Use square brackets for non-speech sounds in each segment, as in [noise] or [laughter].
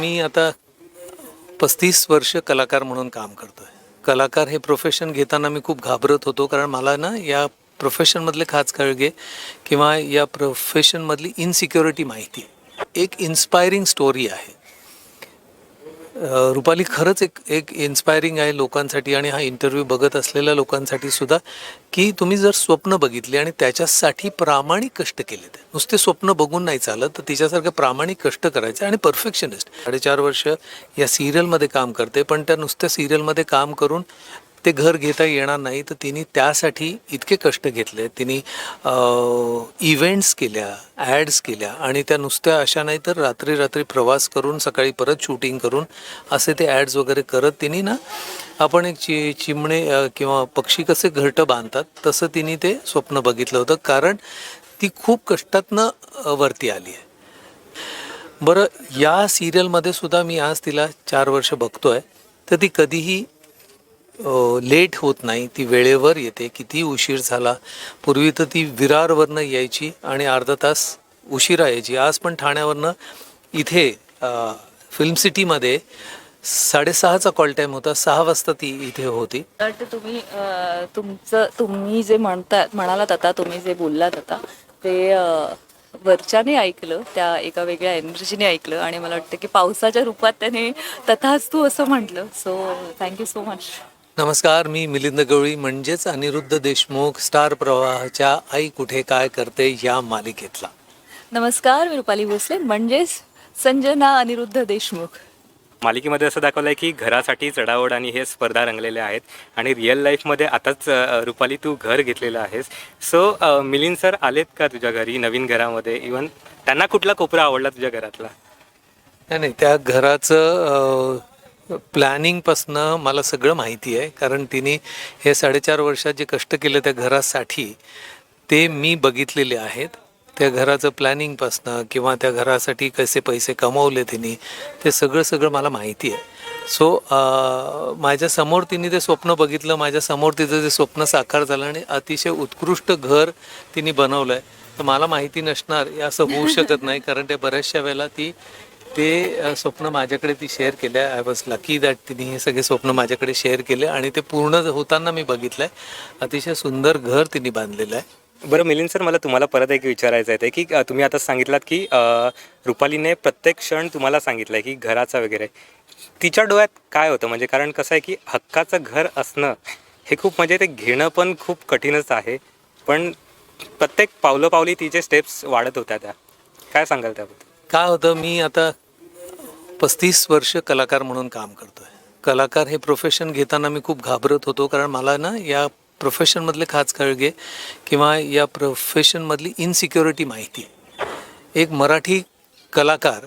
मी आता पस्तीस वर्ष कलाकार म्हणून काम करतो आहे कलाकार हे प्रोफेशन घेताना मी खूप घाबरत होतो कारण मला ना या प्रोफेशनमधले खास कळगे किंवा या प्रोफेशनमधली इनसिक्युरिटी माहिती. एक इन्स्पायरिंग स्टोरी आहे. रुपाली खरंच एक एक इन्स्पायरिंग आहे लोकांसाठी आणि हा इंटरव्ह्यू बघत असलेल्या लोकांसाठी सुद्धा की तुम्ही जर स्वप्न बघितले आणि त्याच्यासाठी प्रामाणिक कष्ट केले ते. नुसते स्वप्न बघून नाही चालत तर तिच्यासारखं प्रामाणिक कष्ट करायचं आणि परफेक्शनिस्ट साडेचार वर्ष या सिरियलमध्ये काम करते पण त्या नुसत्या सिरियलमध्ये काम करून ते घर घेता येणार नाही तर तिने त्यासाठी इतके कष्ट घेतले. तिने इव्हेंट्स केल्या ॲड्स केल्या आणि त्या नुसत्या अशा नाही तर रात्री रात्री प्रवास करून सकाळी परत शूटिंग करून असे ते ॲड्स वगैरे करत तिने ना आपण एक चि चिमणे किंवा पक्षी कसे घरटं बांधतात तसं तिने ते स्वप्न बघितलं होतं. कारण ती खूप कष्टातनं वरती आली आहे. बरं या सिरियलमध्ये सुद्धा मी आज तिला चार वर्ष बघतोय तर ती कधीही लेट होत नाही ती वेळेवर येते. किती उशीर झाला. पूर्वी तर ती विरारवरनं यायची आणि अर्धा तास उशिरा यायची. आज पण ठाण्यावरनं इथे फिल्म सिटीमध्ये साडेसहाचा कॉल टाईम होता. सहा वाजता ती इथे होती. तुम्ही तुमचं तुम्ही जे म्हणता म्हणालात आता तुम्ही जे बोललात आता ते वरच्याने ऐकलं त्या एका वेगळ्या एनर्जीने ऐकलं आणि मला वाटतं की पावसाच्या रूपात त्याने तथाच तू असं म्हटलं. सो थँक्यू सो मच नमस्कार मी मिलिंद गवळी म्हणजेच अनिरुद्ध देशमुख स्टार प्रवाहाच्या आई कुठे काय करते या मालिकेतला. नमस्कार मी रुपाली भोसले म्हणजेच संजना अनिरुद्ध देशमुख. मालिकेमध्ये असं दाखवलं आहे की घरासाठी चढावड आणि हे स्पर्धा रंगलेल्या आहेत आणि रिअल लाईफमध्ये आताच रुपाली तू घर घेतलेलं आहेस. सो मिलिंद सर आलेत का तुझ्या घरी नवीन घरामध्ये? इवन त्यांना कुठला कोपरा आवडला तुझ्या घरातला? नाही नाही त्या घराचं प्लॅनिंगपासनं मला सगळं माहिती आहे कारण तिने हे साडेचार वर्षात जे कष्ट केले त्या घरासाठी ते मी बघितलेले आहेत. त्या घराचं प्लॅनिंगपासनं किंवा त्या घरासाठी कसे पैसे कमवले तिने ते सगळं सगळं मला माहिती आहे. सो माझ्यासमोर तिने ते स्वप्न बघितलं माझ्यासमोर तिचं ते स्वप्न साकार झालं आणि अतिशय उत्कृष्ट घर तिने बनवलं आहे तर मला माहिती नसणार हे असं होऊ शकत नाही कारण ते बऱ्याचशा वेळेला ती ते स्वप्न माझ्याकडे ती शेअर केलं आय वॉज लकी दॅट तिने हे सगळे स्वप्न माझ्याकडे शेअर केले आणि ते पूर्ण होताना मी बघितलं आहे अतिशय सुंदर घर तिने बांधलेलं आहे. बरं मिलिंद सर मला तुम्हाला परत एक विचारायचं आहे ते की तुम्ही आता सांगितलात की रुपालीने प्रत्येक क्षण तुम्हाला सांगितलं आहे की घराचा वगैरे. तिच्या डोळ्यात काय होतं? म्हणजे कारण कसं आहे की हक्काचं घर असणं हे खूप म्हणजे ते घेणं पण खूप कठीणच आहे. पण प्रत्येक पावलं पावली तिचे स्टेप्स वाढत होत्या त्या. काय सांगाल त्याबद्दल? काय होतं? मी आता पस्तीस वर्ष कलाकार म्हणून काम करतो आहे कलाकार हे प्रोफेशन घेताना मी खूप घाबरत होतो कारण मला ना या प्रोफेशनमधले खास कळगे किंवा या प्रोफेशनमधली इनसिक्युरिटी माहिती. एक मराठी कलाकार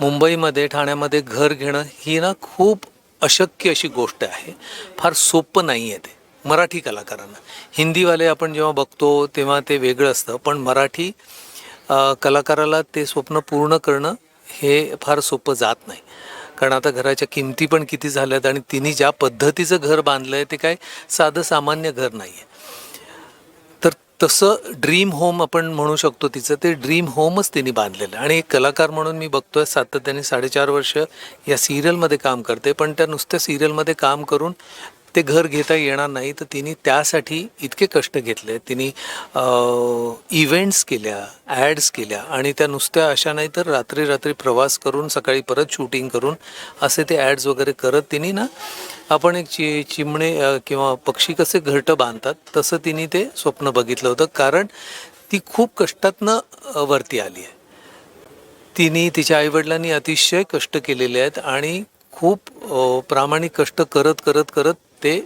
मुंबईमध्ये ठाण्यामध्ये घर घेणं ही ना खूप अशक्य अशी गोष्ट आहे. फार सोपं नाही आहे ते मराठी कलाकारांना. हिंदीवाले आपण जेव्हा बघतो तेव्हा ते वेगळं असतं पण मराठी कलाकाराला ते स्वप्न पूर्ण करणं हे फार सोपं जात नाही. कारण आता घराच्या किमती पण किती झाल्यात आणि तिने ज्या पद्धतीचं घर बांधलं आहे ते काय साधं सामान्य घर नाही आहे तर तसं ड्रीम होम आपण म्हणू शकतो तिचं ते ड्रीम होमच तिने बांधलेलं. आहे आणि एक कलाकार म्हणून मी बघतोय सातत्याने साडेचार वर्ष या सिरियलमध्ये काम करते पण त्या नुसत्या सिरियलमध्ये काम करून ते घर घेता येणार नाही तर तिने त्यासाठी इतके कष्ट घेतले. तिने इव्हेंट्स केल्या ॲड्स केल्या आणि त्या नुसत्या अशा नाही तर रात्री रात्री प्रवास करून सकाळी परत शूटिंग करून असे ते ॲड्स वगैरे करत तिने ना आपण एक चि चिमणे किंवा पक्षी कसे घरटं बांधतात तसं तिने ते स्वप्न बघितलं होतं. कारण ती खूप कष्टातनं वरती आली आहे. तिने तिच्या आईवडिलांनी अतिशय कष्ट केलेले आहेत आणि खूप प्रामाणिक कष्ट करत करत करत ते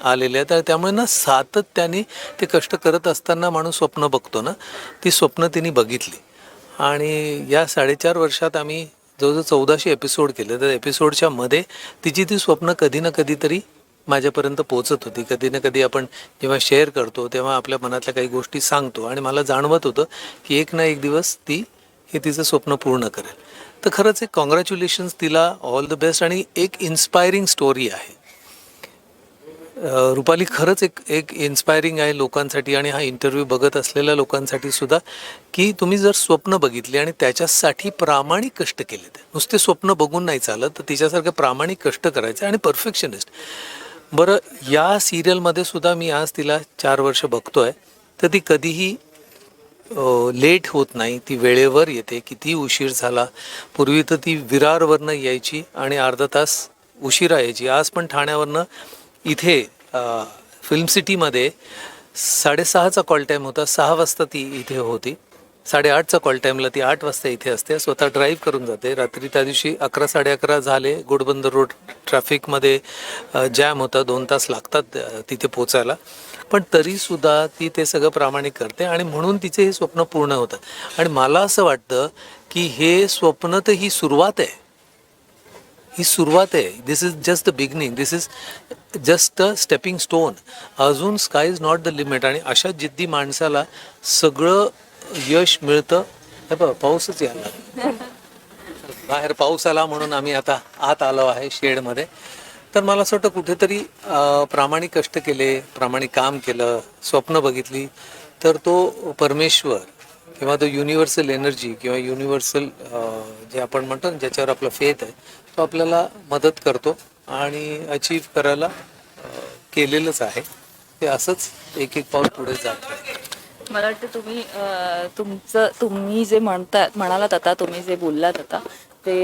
आलेले आहेत. तर त्यामुळे ना सातत्याने ते कष्ट करत असताना माणूस स्वप्न बघतो ना ती स्वप्न तिने बघितली. आणि या साडेचार वर्षात आम्ही जवळजवळ चौदाशे एपिसोड केले. तर एपिसोडच्या मध्ये तिची ती स्वप्न कधी ना कधीतरी माझ्यापर्यंत पोचत होती. कधी ना कधी आपण जेव्हा शेअर करतो तेव्हा आपल्या मनातल्या काही गोष्टी सांगतो. आणि मला जाणवत होतं की एक ना एक दिवस ती हे तिचं स्वप्न पूर्ण करेल. तर खरंच एक कॉंग्रॅच्युलेशन्स तिला ऑल द बेस्ट आणि एक इन्स्पायरिंग स्टोरी आहे. रुपाली खरंच एक एक इन्स्पायरिंग आहे लोकांसाठी आणि हा इंटरव्ह्यू बघत असलेल्या लोकांसाठी सुद्धा की तुम्ही जर स्वप्न बघितली आणि त्याच्यासाठी प्रामाणिक कष्ट केले ते. नुसते स्वप्न बघून नाही चालत तर तिच्यासारखं प्रामाणिक कष्ट करायचं आणि परफेक्शनिस्ट बरं या सिरियलमध्ये सुद्धा मी आज तिला चार वर्ष बघतोय तर ती कधीही लेट होत नाही ती वेळेवर येते किती उशीर झाला. पूर्वी तर ती विरारवरनं यायची आणि अर्धा तास उशिरा यायची. आज पण ठाण्यावरनं इथे फिल्म सिटीमध्ये साडेसहाचा कॉल टाईम होता सहा वाजता ती इथे होती. साडेआठचा कॉल टाईमला ती आठ वाजता इथे असते. स्वतः ड्राईव्ह करून जाते. रात्री त्या दिवशी अकरा साडे अकरा झाले. गोडबंदर रोड ट्रॅफिकमध्ये जॅम होता. दोन तास लागतात तिथे पोचायला. पण तरीसुद्धा ती ते सगळं प्रामाणिक करते आणि म्हणून तिचे हे स्वप्न पूर्ण होतं आणि मला असं वाटतं की हे स्वप्न तर ही सुरुवात आहे. ही सुरुवात आहे. This is just the beginning this is just a stepping stone अजून sky is not the limit आणि अशा जिद्दी माणसाला सगळं यश मिळतं. हे बघ पाऊसच यायला बाहेर पाऊस आला म्हणून आम्ही आता आत आलो आहे शेडमध्ये. तर मला असं वाटतं कुठेतरी प्रामाणिक कष्ट केले प्रामाणिक काम केलं स्वप्न बघितली. तर तो परमेश्वर किंवा तो युनिव्हर्सल एनर्जी किंवा युनिव्हर्सल जे आपण म्हणतो ना ज्याच्यावर आपलं फेथ आहे तो आपल्याला मदत करतो आणि अचीव करायला केलेलंच आहे. ते असंच एक एक पाऊल पुढे जात आहे. मला वाटतं तुम्ही तुमचं तुम्ही जे म्हणता म्हणालात आता तुम्ही जे बोललात आता ते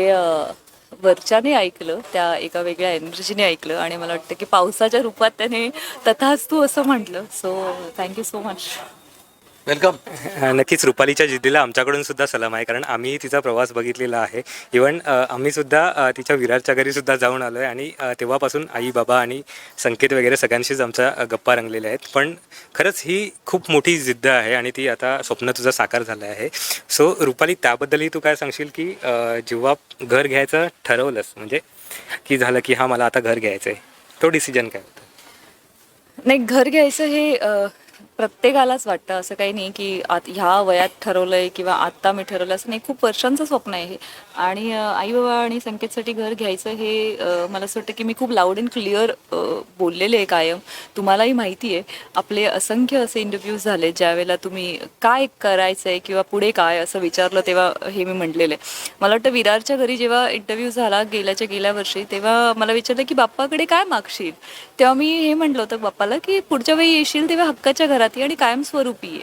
वरच्याने ऐकलं त्या एका वेगळ्या एनर्जीने ऐकलं आणि मला वाटतं की पावसाच्या रूपात त्याने तथाच तू असं म्हटलं. So thank you so much welcome [laughs] नक्कीच रुपालीच्या जिद्दीला आमच्याकडून सुद्धा सलाम आहे कारण आम्ही तिचा प्रवास बघितलेला आहे. इवन आम्ही सुद्धा तिच्या विरारच्या घरी सुद्धा जाऊन आलो आहे आणि तेव्हापासून आई बाबा आणि संकेत वगैरे सगळ्यांशीच आमच्या गप्पा रंगलेल्या आहेत. पण खरंच ही खूप मोठी जिद्द आहे आणि ती आता स्वप्न तुझं साकार झालं आहे. सो रुपाली त्याबद्दलही तू काय सांगशील की जेव्हा घर घ्यायचं ठरवलंस म्हणजे की झालं की हा मला आता घर घ्यायचं आहे तो डिसिजन काय होता? नाही घर घ्यायचं हे प्रत्येकालाच वाटतं. असं काही नाही की आत ह्या वयात ठरवलंय किंवा आत्ता मी ठरवलं असं नाही. खूप वर्षांचं स्वप्न आहे हे. आणि आई बाबा आणि संकेतसाठी घर घ्यायचं हे मला असं वाटतं की मी खूप लाऊड अँड क्लिअर बोललेले आहे कायम. तुम्हालाही माहिती आहे. आपले असंख्य असे इंटरव्ह्यूज झाले ज्यावेळेला तुम्ही काय करायचं आहे किंवा पुढे काय असं विचारलं तेव्हा हे मी म्हटलेलं आहे. मला वाटतं विरारच्या घरी जेव्हा इंटरव्ह्यू झाला गेल्याच्या गेल्या वर्षी तेव्हा मला विचारलं की बाप्पाकडे काय मागशील? तेव्हा मी हे म्हटलं होतं बाप्पाला की पुढच्या वेळी येशील तेव्हा हक्काच्या घरात ये आणि कायमस्वरूपी ये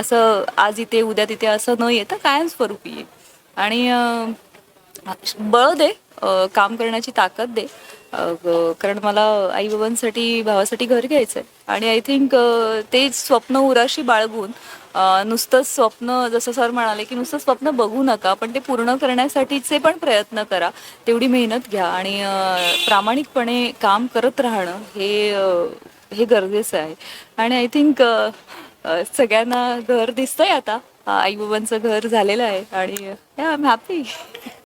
असं आज इथे उद्या तिथे असं न येतं कायमस्वरूपी ये आणि बळ दे काम करण्याची ताकद दे. कारण मला आई बाबांसाठी भावासाठी घर घ्यायचं आहे आणि आय थिंक ते स्वप्न उराशी बाळगून नुसतंच नुसतं स्वप्न जसं सर म्हणाले की नुसतं स्वप्न बघू नका पण ते पूर्ण करण्यासाठीचे पण प्रयत्न करा. तेवढी मेहनत घ्या आणि प्रामाणिकपणे काम करत राहणं हे हे गरजेचं आहे. आणि आय थिंक सगळ्यांना घर दिसतंय आता. आई बाबांचं घर झालेलं आहे. आणि आय एम हॅपी